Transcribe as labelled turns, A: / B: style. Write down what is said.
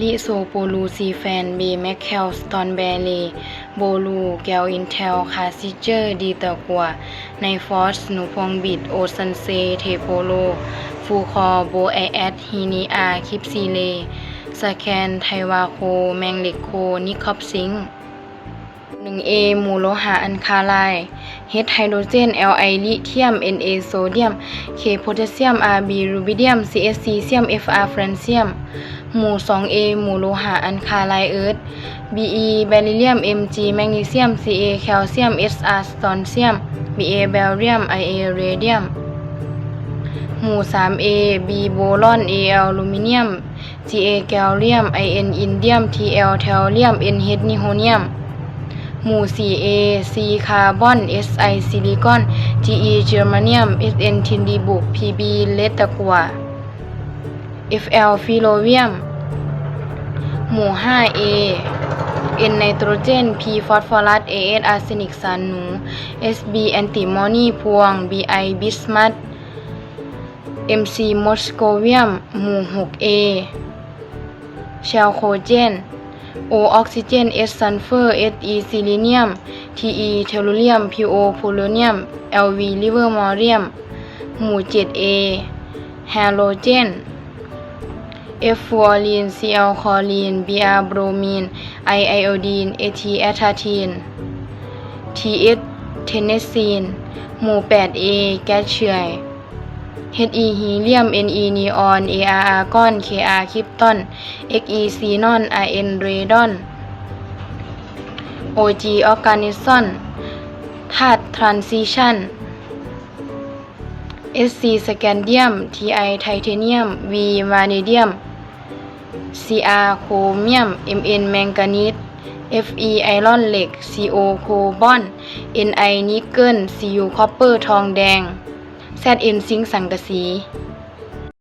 A: ลิโซโปลูซีแฟนเบแมคแคลสตอนแบเลโบลูแกวอินเทลคาซิเจอร์ดีเตอร์กัวไนฟอสหนูพวงบิดโอซันเซเทโปโล ฟูคอโบไอแอดฮีนีอาคิปซีเลสแคนไทวาโค แมงเล็กโค นิคอปซิง 1A หมู่โลหะอันคาไล H ไฮโดรเจน Li ลิเธียม Na โซเดียม K โพแทสเซียม Rb รูบิเดียม CSC เซียม Fr แฟรนเซียม หมู่ 2A หมู่โลหะอันคาไลเอิร์ธ Be แบริเลียม Mg แมกนีเซียม Ca แคลเซียม Sr สตอนเซียม Ba แบลเรียม Ia เรเดียม หมู่ 3A B โบรอน Al อลูมิเนียม Ga แกลเลียม In อินเดียม Tl เทลเลียม Nh นิโฮเนียม หมู่ 4A C คาร์บอน Si ซิลิคอน Ge เจอร์มาเนียม Sn ทินดีบุก Pb เลตตะกัว Fl ฟิโลเวียม หมู่ 5A N ไนโตรเจน P ฟอสฟอรัส As อาร์เซนิกสารหนู Sb แอนติมอนีพวง Bi บิสมัต MC มอสโกเวียม หมู่ 6A เชลโคเจน O ออกซิเจน S ซัลเฟอร์ Se ซิลิเนียม Te เทลูเรียม Po โพโลเนียม Lv ลิเวอร์มอเรียม หมู่ 7A แฮโลเจน F ฟลูออรีน Cl คอลีน Br โบรมีน I ไอโอดีน At แอทาทีน Th เทนเนสซีน หมู่ 8A แก๊สเฉื่อย He ฮีเลียม Ne นีออน Ar อาร์กอน Kr คริปตอน Xe ซีนอน Rn เรดอน Og ออร์แกนิซอนธาตุทรานซิชัน Sc สแกนเดียม Ti ไทเทเนียม V วานิเดียม Cr โครเมียม Mn แมงกานีส Fe ไอรอนเหล็ก Co โคบอน Ni นิกเกิล Cu คอปเปอร์ทองแดง แซนเอ็นซิงสังกะสี